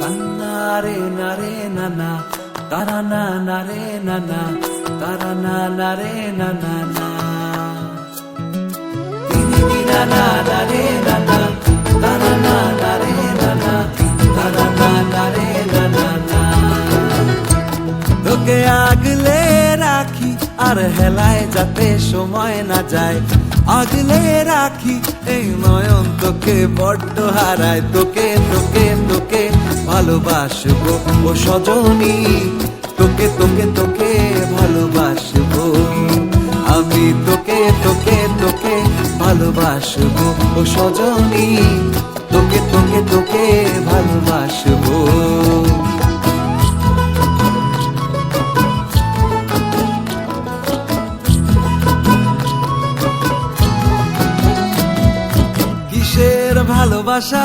নারে নানা। তারা না নানা। তারা না না বিনা না। নানা। তারা না নানা। তারা না নানা, না। তোকে আগলে রাখি, আর হেলায় যাতে সময় না যায়। আগলে রাখি, এই নয়ন তোকে বড্ড হারায়। তোকে তোকে ভালোবাসবো। ও সজনী, তোকে তোকে তোকে ভালোবাসবো। আমি তোকে তোকে তোকে ভালোবাসবো। ও সজনী, তোকে তোকে তোকে ভালোবাসবো। কিসের ভালোবাসা?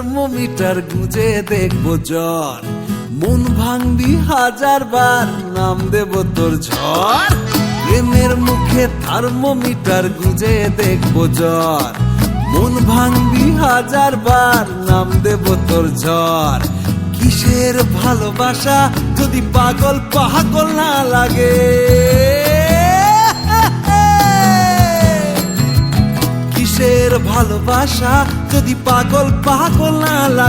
থার্মোমিটার গুঁজে দেখব জ্বর। মন ভাঙবি হাজার বার, নাম দেব তোর ঝড়। প্রেমের মুখে থার্মোমিটার গুঁজে দেখব জ্বর। মন ভাঙবি হাজার বার, নাম দেব তোর ঝড়। কিসের ভালোবাসা যদি পাগল পাগল না লাগে? ভালোবাসা যদি পাগল পাগল না লাগে।